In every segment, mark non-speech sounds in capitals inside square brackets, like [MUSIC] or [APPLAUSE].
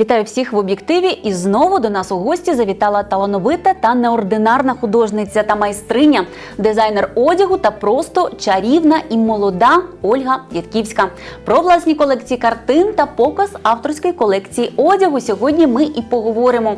Вітаю всіх в об'єктиві. І знову до нас у гості завітала талановита та неординарна художниця та майстриня, дизайнер одягу та просто чарівна і молода Ольга Дядківська. Про власні колекції картин та показ авторської колекції одягу. Сьогодні ми і поговоримо.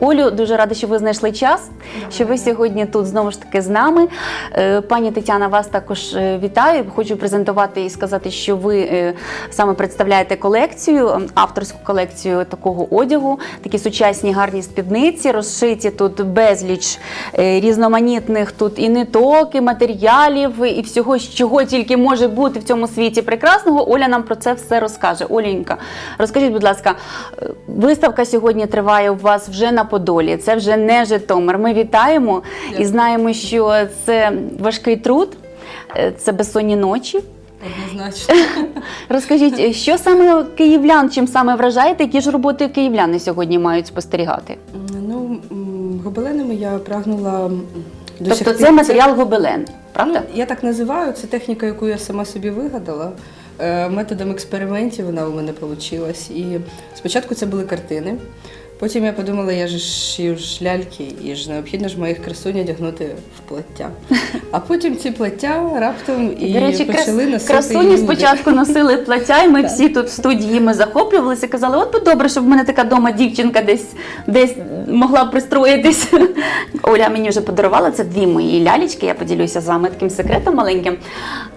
Олю, дуже рада, що ви знайшли час, що ви сьогодні тут знову ж таки з нами. Е, Пані Тетяна, вас також е, вітаю. Хочу презентувати і сказати, що ви е, саме представляєте колекцію, авторську колекцію такого одягу, такі сучасні гарні спідниці, розшиті тут безліч е, різноманітних тут і ниток, і матеріалів, і всього, чого тільки може бути в цьому світі прекрасного. Оля нам про це все розкаже. Оленька, розкажіть, будь ласка, е, виставка сьогодні триває у вас вже на Подолі. Це вже не Житомир. Ми вітаємо і знаємо, що це важкий труд, е, це безсонні ночі. Однозначно. [LAUGHS] Розкажіть, що саме київлян, чим саме вражаєте, які ж роботи київляни сьогодні мають спостерігати? Ну, гобеленами я прагнула м, Тобто це матеріал гобелен, правда? Ну, я так називаю, це техніка, яку я сама собі вигадала. Е, Методом експериментів вона у мене вийшла. І спочатку це були картини. Потім я подумала, я ж шию ж ляльки, і ж необхідно ж моїх красунь одягнути в плаття. А потім ці плаття раптом і До речі, почали крас... носити красуні люди. спочатку носили плаття, і ми всі тут в студії ми захоплювалися. Казали, от би добре, щоб в мене така дома дівчинка десь десь могла пристроїтись. Оля мені вже подарувала це дві мої лялечки. Я поділюся з вами таким секретом маленьким.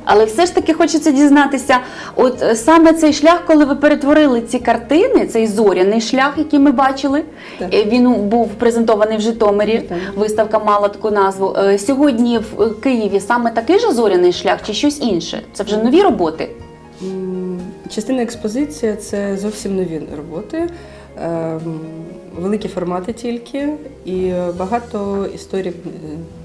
Але все ж таки хочеться дізнатися, от е, саме цей шлях, коли ви перетворили ці картини, цей зоряний шлях, який ми бачили, Так. е, він був презентований в Житомирі. Так. Виставка мала таку назву. Е, Сьогодні в Києві саме такий же зоряний шлях чи щось інше? Це вже нові роботи. Частина експозиції це зовсім нові роботи, ем, великі формати тільки і багато історій,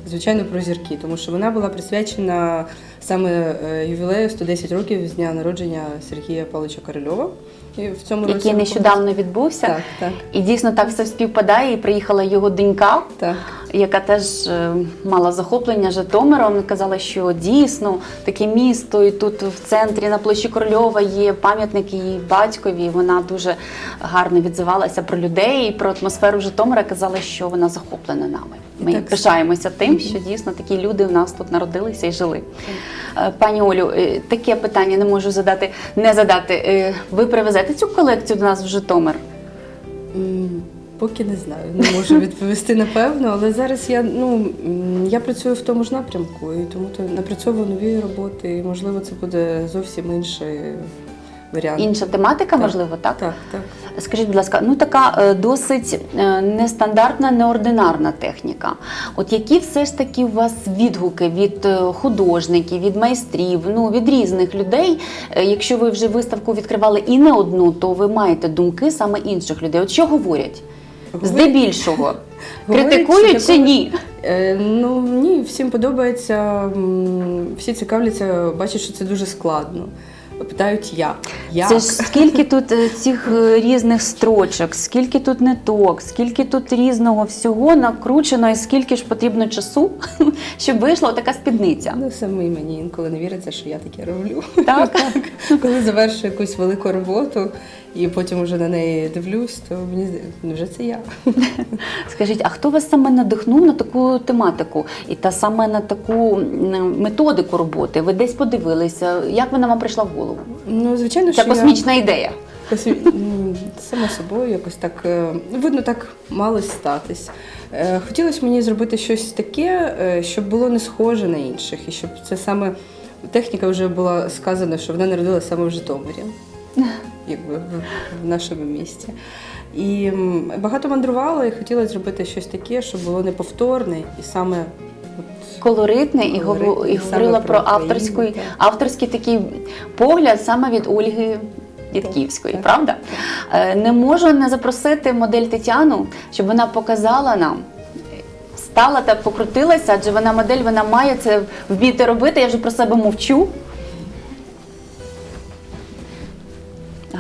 звичайно, про зірки, тому що вона була присвячена саме е, ювілею 110 років з дня народження Сергія Павловича Корольова. І в цьому році Який нещодавно відбувся, Так, так, і дійсно так все співпадає. І приїхала його донька, так. яка теж е, мала захоплення Житомиром. Казала, що дійсно таке місто, і тут в центрі на площі Корольова є пам'ятник її батькові. Вона дуже гарно відзивалася про людей і про атмосферу Житомира. Казала, що вона захоплена нами. Ми Так. пишаємося тим, що дійсно такі люди в нас тут народилися і жили. Е, Пані Олю, е, таке питання не можу задати, не задати. Е, Ви привезете цю колекцію до нас в Житомир? Поки не знаю, не можу відповісти напевно, але зараз я ну я працюю в тому ж напрямку, і тому то напрацьовую нові роботи, і можливо це буде зовсім інший варіант. Інша тематика, Так. можливо, так? Так, так. Скажіть, будь ласка, ну така е, досить е, нестандартна, неординарна техніка. От які все ж таки у вас відгуки від е, художників, від майстрів, ну від різних людей? Якщо ви вже виставку відкривали і не одну, то ви маєте думки саме інших людей. От що говорять? Здебільшого [LAUGHS] критикують чи ні? Ну ні, всім подобається, всі цікавляться, бачать, що це дуже складно. Питають як. як? Це ж скільки тут е, цих е, різних строчок, скільки тут ниток, скільки тут різного всього накручено, і скільки ж потрібно часу, [LAUGHS] щоб вийшла така спідниця. Ну, саме мені інколи не віриться, що я таке роблю. Так? [LAUGHS] Коли завершую якусь велику роботу і потім вже на неї дивлюсь, то мені «Ну, вже це я. [LAUGHS] Скажіть, а хто вас саме надихнув на таку тематику і та саме на таку методику роботи? Ви десь подивилися? Як вона вам прийшла в голову? Ну, звичайно, Це що космічна ідея. я космі- само собою якось так е, видно, так мало статись. Е, Хотілося мені зробити щось таке, е, щоб було не схоже на інших, і щоб це саме техніка вже була сказана, що вона народилася саме в Житомирі, [LAUGHS] якби в, в нашому місті. І багато мандрувала і хотіла зробити щось таке, щоб було неповторне і саме. Колоритне і, гово- і говорила про авторський, так. авторський такий погляд саме від Ольги Дідківської, Так, правда? Так. Не можу не запросити модель Тетяну, щоб вона показала нам. Стала та покрутилася, адже вона модель, вона має це вміти робити. Я вже про себе мовчу.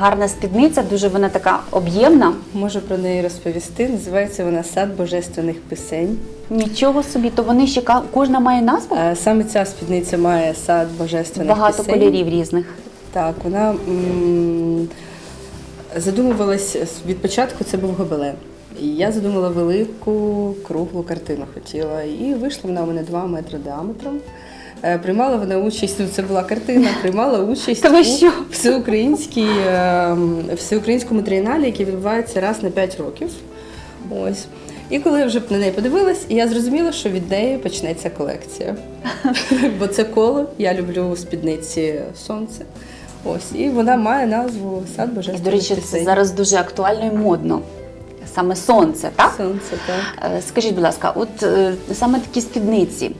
Гарна спідниця, дуже вона така об'ємна. Можу про неї розповісти. Називається вона Сад божественних пісень. Нічого собі, то вони ще кожна має назву. Е, Саме ця спідниця має сад божественних Багато пісень. кольорів різних. Так, вона м, задумувалась від початку, це був гобелен. І я задумала велику круглу картину хотіла. І вийшла вона у мене 2 метри діаметром. Е, Приймала вона участь, ну це була картина, приймала участь Та у що? всеукраїнській, е, всеукраїнському трієналі, який відбувається раз на 5 років. Ось. І коли я вже на неї подивилась, я зрозуміла, що від неї почнеться колекція. Бо це коло, я люблю спідниці сонце. Ось, і вона має назву Сад Божественних до речі, це зараз дуже актуально і модно. Саме сонце, так? Сонце, так. Е, Скажіть, будь ласка, от е, саме такі спідниці.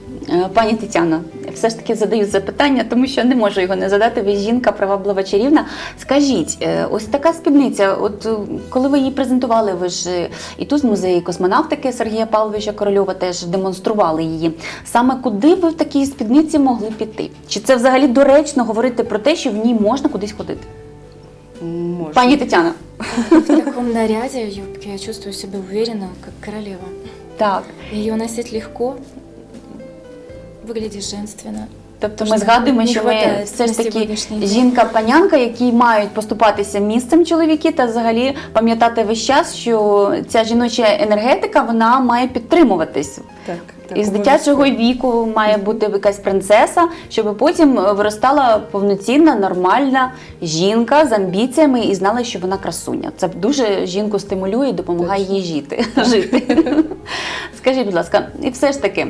Пані Тетяно, все ж таки задаю запитання, тому що не можу його не задати. Ви жінка приваблива чарівна. Скажіть, е, ось така спідниця, от е, коли ви її презентували, ви ж і тут в музеї космонавтики Сергія Павловича Корольова теж демонстрували її. Саме куди ви в такій спідниці могли піти? Чи це взагалі доречно говорити про те, що в ній можна кудись ходити? Можна. Пані Тетяно. В таком наряде юбки я чувствую себя уверенно, как королева. Так. Ее носить легко, выглядит женственно. Тобто ми згадуємо, що ми все ж таки жінка-панянка, які мають поступатися місцем чоловіки, та взагалі пам'ятати весь час, що ця жіноча енергетика вона має підтримуватись. Так, так, Із дитячого віку має бути якась принцеса, щоб потім виростала повноцінна, нормальна жінка з амбіціями і знала, що вона красуня. Це дуже жінку стимулює і допомагає їй жити. [LAUGHS] жити. [LAUGHS] Скажіть, будь ласка, і все ж таки.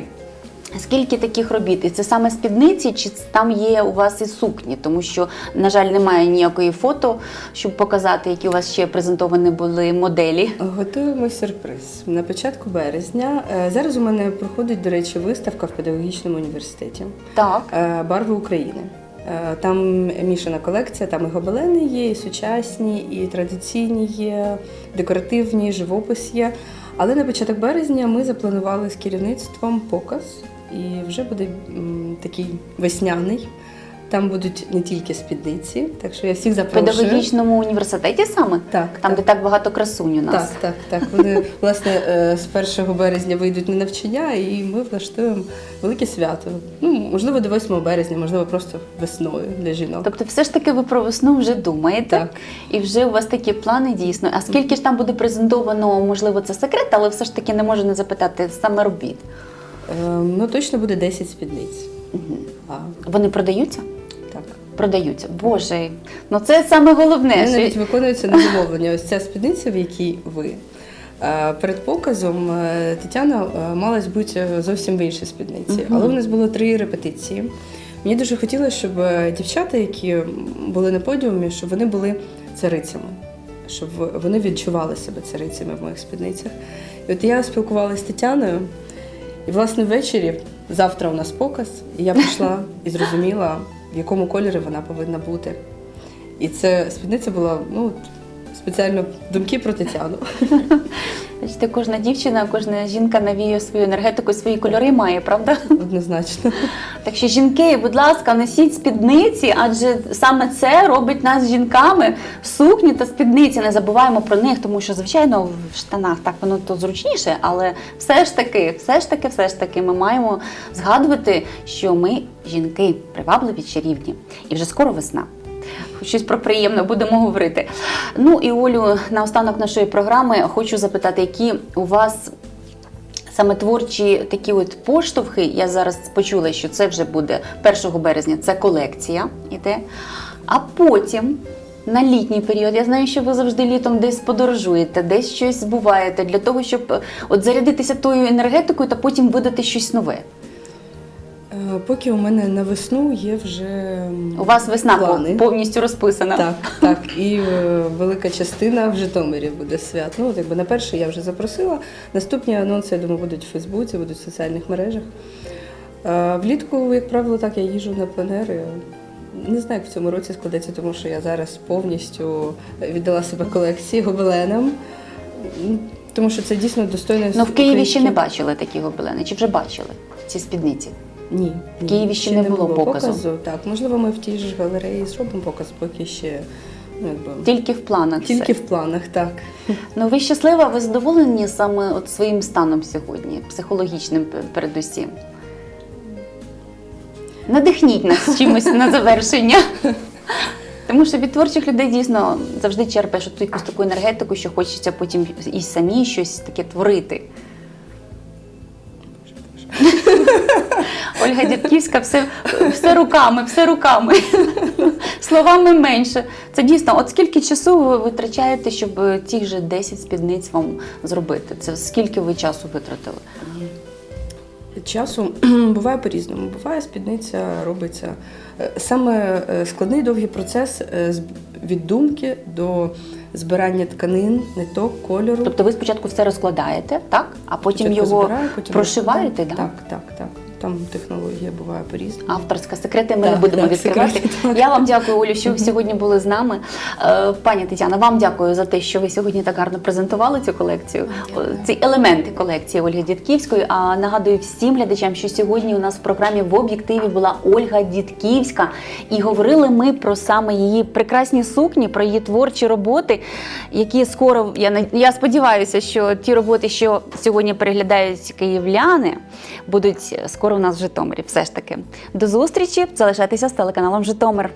Скільки таких робіт? І це саме спідниці, чи там є у вас і сукні? Тому що, на жаль, немає ніякої фото, щоб показати, які у вас ще презентовані були моделі. Готуємо сюрприз на початку березня. Е, Зараз у мене проходить, до речі, виставка в педагогічному університеті Так. Е, Барви України. Е, Там мішана колекція, там і гобелени є, і сучасні, і традиційні є, декоративні, живопис є. Але на початок березня ми запланували з керівництвом показ, і вже буде такий весняний. Там будуть не тільки спідниці, так що я всіх В запрошую. педагогічному університеті саме? Так, Там, так. де так багато красунь у нас. Так, так, так. Вони власне е, з 1 березня вийдуть на навчання, і ми влаштуємо велике свято. Ну, можливо, до 8 березня, можливо, просто весною для жінок. Тобто, все ж таки ви про весну вже думаєте, Так. і вже у вас такі плани дійсно. А скільки ж там буде презентовано, можливо, це секрет, але все ж таки не можу не запитати саме робіт. Е, ну, точно буде 10 спідниць. А, Вони продаються? так. Продаються. Боже, ну це саме головне. Вони що- навіть виконуються на замовлення. Ось ця спідниця, в якій ви. Е, Перед показом е, Тетяна малась бути зовсім в іншій спідниці, Мгм. але у нас було три репетиції. Мені дуже хотілося, щоб дівчата, які були на подіумі, щоб вони були царицями, щоб вони відчували себе царицями в моїх спідницях. І от я спілкувалася з Тетяною, і, власне, ввечері, завтра у нас показ, і я прийшла [LAUGHS] і зрозуміла, в якому кольорі вона повинна бути. І це спідниця була ну, спеціально думки про Тетяну. [LAUGHS] Бачите, кожна дівчина, кожна жінка навіює свою енергетику, свої кольори має, правда? Однозначно. Так що жінки, будь ласка, носіть спідниці, адже саме це робить нас жінками. Сукні та спідниці. Не забуваємо про них, тому що, звичайно, в штанах так воно то зручніше, але все ж таки, все ж таки, все ж таки, ми маємо згадувати, що ми жінки привабливі, чарівні. І вже скоро весна. Щось про приємне будемо говорити. Ну і Олю, на останок нашої програми хочу запитати, які у вас Саме творчі такі от поштовхи, я зараз почула, що це вже буде 1 березня, це колекція іде. А потім на літній період, я знаю, що ви завжди літом десь подорожуєте, десь щось збуваєте для того, щоб е, от зарядитися тою енергетикою та потім видати щось нове. Е, Поки у мене на весну є вже У вас весна плани. повністю розписана. Так, так. [LAUGHS] І е, велика частина в Житомирі буде свят. Ну, от якби на перший я вже запросила. Наступні анонси, я думаю, будуть в Фейсбуці, будуть в соціальних мережах. Е, Влітку, як правило, так я їжджу на пленери. Не знаю, як в цьому році складеться, тому що я зараз повністю віддала себе колекції гобеленам. Тому що це дійсно достойно. Ну в Києві ще не бачили такі гобелени, чи вже бачили ці спідниці? Ні, В Києві ще не було показу. Так, можливо, ми в тій ж галереї зробимо показ, поки ще ну, якби, Тільки в планах. все. тільки в планах, так. Ну, ви щаслива, ви задоволені саме от своїм станом сьогодні, психологічним пе- передусім. Надихніть нас чимось на завершення. Тому що від творчих людей дійсно завжди черпаєш ту якусь таку енергетику, що хочеться потім і самі щось таке творити. Ольга Дідківська все, все руками, все руками. Словами менше. Це дійсно, от скільки часу ви витрачаєте, щоб е, ті ж 10 спідниць вам зробити? Це скільки ви часу витратили? Часу [CLEARS THROAT] буває по-різному. Буває спідниця робиться. е, Саме е, складний довгий процес е, від думки до збирання тканин, ниток, кольору. Тобто ви спочатку все розкладаєте, так? А потім Спочатку його збираю, потім прошиваєте, да? Так, так, так. Там технологія буває по-різному. Авторська секрети ми Так, не будемо так, відкривати. секрети. Я вам дякую, Олю, що ви сьогодні були з нами. Е, Пані Тетяна, вам дякую за те, що ви сьогодні так гарно презентували цю колекцію. Дякую. Е, Ці елементи колекції Ольги Дідківської. А нагадую всім глядачам, що сьогодні у нас в програмі в об'єктиві була Ольга Дідківська, і говорили ми про саме її прекрасні сукні, про її творчі роботи, які скоро я я сподіваюся, що ті роботи, що сьогодні переглядають київляни, будуть скоро у нас в Житомирі. Все ж таки. До зустрічі. Залишайтеся з телеканалом Житомир.